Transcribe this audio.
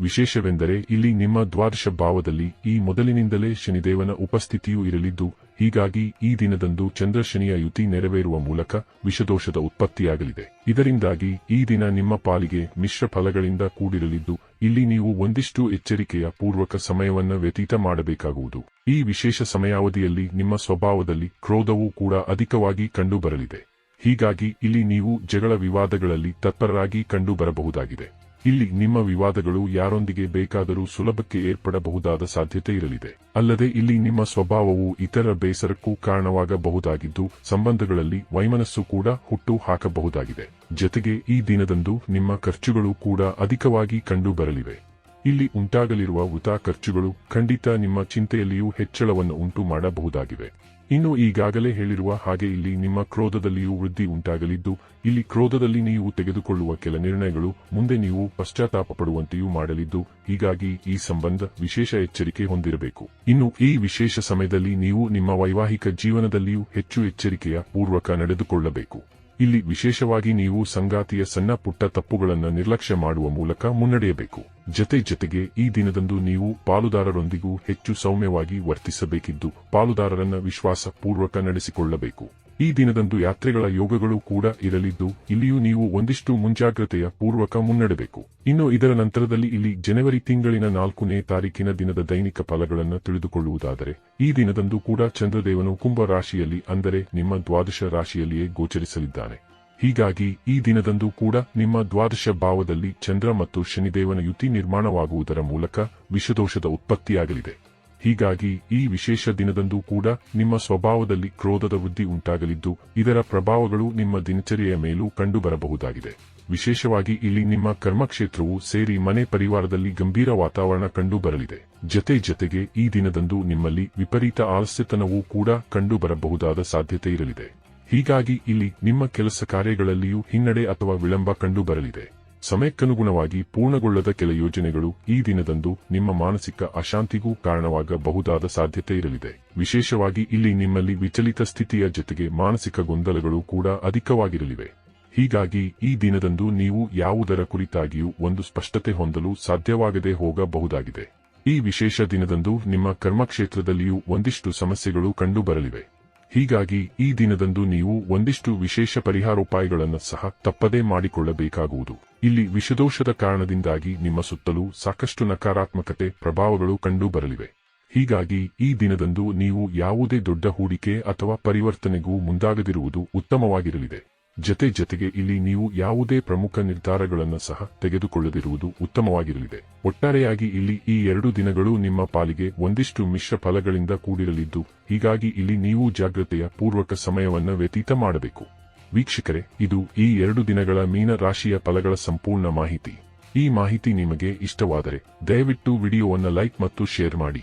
ವಿಶೇಷವೆಂದರೆ ಇಲ್ಲಿ ನಿಮ್ಮ ದ್ವಾದಶ ಭಾವದಲ್ಲಿ ಈ ಮೊದಲಿನಿಂದಲೇ ಶನಿದೇವನ ಉಪಸ್ಥಿತಿಯೂ ಇರಲಿದ್ದು, ಹೀಗಾಗಿ ಈ ದಿನದಂದು ಚಂದ್ರ ಶನಿಯ ಯುತಿ ನೆರವೇರುವ ಮೂಲಕ ವಿಷದೋಷದ ಉತ್ಪತ್ತಿಯಾಗಲಿದೆ. ಇದರಿಂದಾಗಿ ಈ ದಿನ ನಿಮ್ಮ ಪಾಲಿಗೆ ಮಿಶ್ರ ಫಲಗಳಿಂದ ಕೂಡಿರಲಿದ್ದು, ಇಲ್ಲಿ ನೀವು ಒಂದಿಷ್ಟು ಎಚ್ಚರಿಕೆಯ ಪೂರ್ವಕ ಸಮಯವನ್ನು ವ್ಯತೀತ ಮಾಡಬೇಕಾಗುವುದು. ಈ ವಿಶೇಷ ಸಮಯಾವಧಿಯಲ್ಲಿ ನಿಮ್ಮ ಸ್ವಭಾವದಲ್ಲಿ ಕ್ರೋಧವೂ ಕೂಡ ಅಧಿಕವಾಗಿ ಕಂಡುಬರಲಿದೆ. ಹೀಗಾಗಿ ಇಲ್ಲಿ ನೀವು ಜಗಳ ವಿವಾದಗಳಲ್ಲಿ ತತ್ಪರರಾಗಿ ಕಂಡುಬರಬಹುದಾಗಿದೆ. ಇಲ್ಲಿ ನಿಮ್ಮ ವಿವಾದಗಳು ಯಾರೊಂದಿಗೆ ಬೇಕಾದರೂ ಸುಲಭಕ್ಕೆ ಏರ್ಪಡಬಹುದಾದ ಸಾಧ್ಯತೆ ಇರಲಿದೆ. ಅಲ್ಲದೆ ಇಲ್ಲಿ ನಿಮ್ಮ ಸ್ವಭಾವವು ಇತರ ಬೇಸರಕ್ಕೂ ಕಾರಣವಾಗಬಹುದಾಗಿದ್ದು, ಸಂಬಂಧಗಳಲ್ಲಿ ವೈಮನಸ್ಸು ಕೂಡ ಹುಟ್ಟು ಹಾಕಬಹುದಾಗಿದೆ. ಜೊತೆಗೆ ಈ ದಿನದಂದು ನಿಮ್ಮ ಖರ್ಚುಗಳು ಕೂಡ ಅಧಿಕವಾಗಿ ಕಂಡುಬರಲಿವೆ. ಇಲ್ಲಿ ಉಂಟಾಗಲಿರುವ ವೃಥಾ ಖರ್ಚುಗಳು ಖಂಡಿತ ನಿಮ್ಮ ಚಿಂತೆಯಲ್ಲಿಯೂ ಹೆಚ್ಚಳವನ್ನು ಉಂಟು ಮಾಡಬಹುದಾಗಿವೆ. ಇನ್ನು ಈಗಾಗಲೇ ಹೇಳಿರುವ ಹಾಗೆ ಇಲ್ಲಿ ನಿಮ್ಮ ಕ್ರೋಧದಲ್ಲಿಯೂ ವೃದ್ಧಿ ಉಂಟಾಗಲಿದ್ದು, ಇಲ್ಲಿ ಕ್ರೋಧದಲ್ಲಿ ನೀವು ತೆಗೆದುಕೊಳ್ಳುವ ಕೆಲ ನಿರ್ಣಯಗಳು ಮುಂದೆ ನೀವು ಪಶ್ಚಾತ್ತಾಪ ಪಡುವಂತೆಯೂ ಮಾಡಲಿದ್ದು, ಹೀಗಾಗಿ ಈ ಸಂಬಂಧ ವಿಶೇಷ ಎಚ್ಚರಿಕೆ ಹೊಂದಿರಬೇಕು. ಇನ್ನು ಈ ವಿಶೇಷ ಸಮಯದಲ್ಲಿ ನೀವು ನಿಮ್ಮ ವೈವಾಹಿಕ ಜೀವನದಲ್ಲಿಯೂ ಹೆಚ್ಚು ಎಚ್ಚರಿಕೆಯ ಪೂರ್ವಕ ನಡೆದುಕೊಳ್ಳಬೇಕು. ಇಲ್ಲಿ ವಿಶೇಷವಾಗಿ ನೀವು ಸಂಗಾತಿಯ ಸಣ್ಣ ಪುಟ್ಟ ತಪ್ಪುಗಳನ್ನು ನಿರ್ಲಕ್ಷ್ಯ ಮಾಡುವ ಮೂಲಕ ಮುನ್ನಡೆಯಬೇಕು. ಜತೆ ಜತೆಗೆ ಈ ದಿನದಂದು ನೀವು ಪಾಲುದಾರರೊಂದಿಗೂ ಹೆಚ್ಚು ಸೌಮ್ಯವಾಗಿ ವರ್ತಿಸಬೇಕಿದ್ದು ಪಾಲುದಾರರನ್ನ ವಿಶ್ವಾಸ ಪೂರ್ವಕ ನಡೆಸಿಕೊಳ್ಳಬೇಕು. ಈ ದಿನದಂದು ಯಾತ್ರೆಗಳ ಯೋಗಗಳು ಕೂಡ ಇರಲಿದ್ದು, ಇಲ್ಲಿಯೂ ನೀವು ಒಂದಿಷ್ಟು ಮುಂಜಾಗ್ರತೆಯ ಪೂರ್ವಕ ಮುನ್ನಡೆಬೇಕು. ಇನ್ನು ಇದರ ನಂತರದಲ್ಲಿ ಇಲ್ಲಿ ಜನವರಿ ತಿಂಗಳಿನ ನಾಲ್ಕನೇ ತಾರೀಕಿನ ದಿನದ ದೈನಿಕ ಫಲಗಳನ್ನು ತಿಳಿದುಕೊಳ್ಳುವುದಾದರೆ, ಈ ದಿನದಂದು ಕೂಡ ಚಂದ್ರದೇವನು ಕುಂಭ ರಾಶಿಯಲ್ಲಿ, ಅಂದರೆ ನಿಮ್ಮ ದ್ವಾದಶ ರಾಶಿಯಲ್ಲಿಯೇ ಗೋಚರಿಸಲಿದ್ದಾನೆ. ಹೀಗಾಗಿ ಈ ದಿನದಂದು ಕೂಡ ನಿಮ್ಮ ದ್ವಾದಶ ಭಾವದಲ್ಲಿ ಚಂದ್ರ ಮತ್ತು ಶನಿದೇವನ ಯುತಿ ನಿರ್ಮಾಣವಾಗುವುದರ ಮೂಲಕ ವಿಷದೋಷದ ಉತ್ಪತ್ತಿಯಾಗಲಿದೆ. ಹೀಗಾಗಿ ಈ ವಿಶೇಷ ದಿನದಂದು ಕೂಡ ನಿಮ್ಮ ಸ್ವಭಾವದಲ್ಲಿ ಕ್ರೋಧದ ವೃದ್ಧಿ ಉಂಟಾಗಲಿದ್ದು, ಇದರ ಪ್ರಭಾವಗಳು ನಿಮ್ಮ ದಿನಚರಿಯ ಮೇಲೂ ಕಂಡುಬರಬಹುದಾಗಿದೆ. ವಿಶೇಷವಾಗಿ ಇಲ್ಲಿ ನಿಮ್ಮ ಕರ್ಮಕ್ಷೇತ್ರವು ಸೇರಿ ಮನೆ ಪರಿವಾರದಲ್ಲಿ ಗಂಭೀರ ವಾತಾವರಣ ಕಂಡುಬರಲಿದೆ. ಜತೆ ಜತೆಗೆ ಈ ದಿನದಂದು ನಿಮ್ಮಲ್ಲಿ ವಿಪರೀತ ಆಲಸ್ಯತನವೂ ಕೂಡ ಕಂಡುಬರಬಹುದಾದ ಸಾಧ್ಯತೆ ಇರಲಿದೆ. ಹೀಗಾಗಿ ಇಲ್ಲಿ ನಿಮ್ಮ ಕೆಲಸ ಕಾರ್ಯಗಳಲ್ಲಿಯೂ ಹಿನ್ನಡೆ ಅಥವಾ ವಿಳಂಬ ಕಂಡುಬರಲಿದೆ. ಸಮಯಕ್ಕನುಗುಣವಾಗಿ ಪೂರ್ಣಗೊಳ್ಳದ ಕೆಲ ಯೋಜನೆಗಳು ಈ ದಿನದಂದು ನಿಮ್ಮ ಮಾನಸಿಕ ಅಶಾಂತಿಗೂ ಕಾರಣವಾಗಬಹುದಾದ ಸಾಧ್ಯತೆ ಇರಲಿದೆ. ವಿಶೇಷವಾಗಿ ಇಲ್ಲಿ ನಿಮ್ಮಲ್ಲಿ ವಿಚಲಿತ ಸ್ಥಿತಿಯ ಜೊತೆಗೆ ಮಾನಸಿಕ ಗೊಂದಲಗಳು ಕೂಡ ಅಧಿಕವಾಗಿರಲಿವೆ. ಹೀಗಾಗಿ ಈ ದಿನದಂದು ನೀವು ಯಾವುದರ ಕುರಿತಾಗಿಯೂ ಒಂದು ಸ್ಪಷ್ಟತೆ ಹೊಂದಲು ಸಾಧ್ಯವಾಗದೆ ಹೋಗಬಹುದಾಗಿದೆ. ಈ ವಿಶೇಷ ದಿನದಂದು ನಿಮ್ಮ ಕರ್ಮಕ್ಷೇತ್ರದಲ್ಲಿಯೂ ಒಂದಿಷ್ಟು ಸಮಸ್ಯೆಗಳು ಕಂಡುಬರಲಿವೆ. ಹೀಗಾಗಿ ಈ ದಿನದಂದು ನೀವು ಒಂದಿಷ್ಟು ವಿಶೇಷ ಪರಿಹಾರೋಪಾಯಗಳನ್ನು ಸಹ ತಪ್ಪದೇ ಮಾಡಿಕೊಳ್ಳಬೇಕಾಗುವುದು. ಇಲ್ಲಿ ವಿಷದೋಷದ ಕಾರಣದಿಂದಾಗಿ ನಿಮ್ಮ ಸುತ್ತಲೂ ಸಾಕಷ್ಟು ನಕಾರಾತ್ಮಕತೆ ಪ್ರಭಾವಗಳು ಕಂಡುಬರಲಿವೆ. ಹೀಗಾಗಿ ಈ ದಿನದಂದು ನೀವು ಯಾವುದೇ ದೊಡ್ಡ ಹೂಡಿಕೆ ಅಥವಾ ಪರಿವರ್ತನೆಗೂ ಮುಂದಾಗದಿರುವುದು ಉತ್ತಮವಾಗಿರಲಿದೆ. ಜತೆ ಜತೆಗೆ ಇಲ್ಲಿ ನೀವು ಯಾವುದೇ ಪ್ರಮುಖ ನಿರ್ಧಾರಗಳನ್ನು ಸಹ ತೆಗೆದುಕೊಳ್ಳದಿರುವುದು ಉತ್ತಮವಾಗಿರಲಿದೆ. ಒಟ್ಟಾರೆಯಾಗಿ ಇಲ್ಲಿ ಈ ಎರಡು ದಿನಗಳು ನಿಮ್ಮ ಪಾಲಿಗೆ ಒಂದಿಷ್ಟು ಮಿಶ್ರ ಫಲಗಳಿಂದ ಕೂಡಿರಲಿದ್ದು, ಹೀಗಾಗಿ ಇಲ್ಲಿ ನೀವು ಜಾಗ್ರತೆಯ ಪೂರ್ವಕ ಸಮಯವನ್ನು ವ್ಯತೀತ ಮಾಡಬೇಕು. ವೀಕ್ಷಕರೇ, ಇದು ಈ ಎರಡು ದಿನಗಳ ಮೀನ ರಾಶಿಯ ಫಲಗಳ ಸಂಪೂರ್ಣ ಮಾಹಿತಿ. ಈ ಮಾಹಿತಿ ನಿಮಗೆ ಇಷ್ಟವಾದರೆ ದಯವಿಟ್ಟು ವಿಡಿಯೋವನ್ನು ಲೈಕ್ ಮತ್ತು ಶೇರ್ ಮಾಡಿ.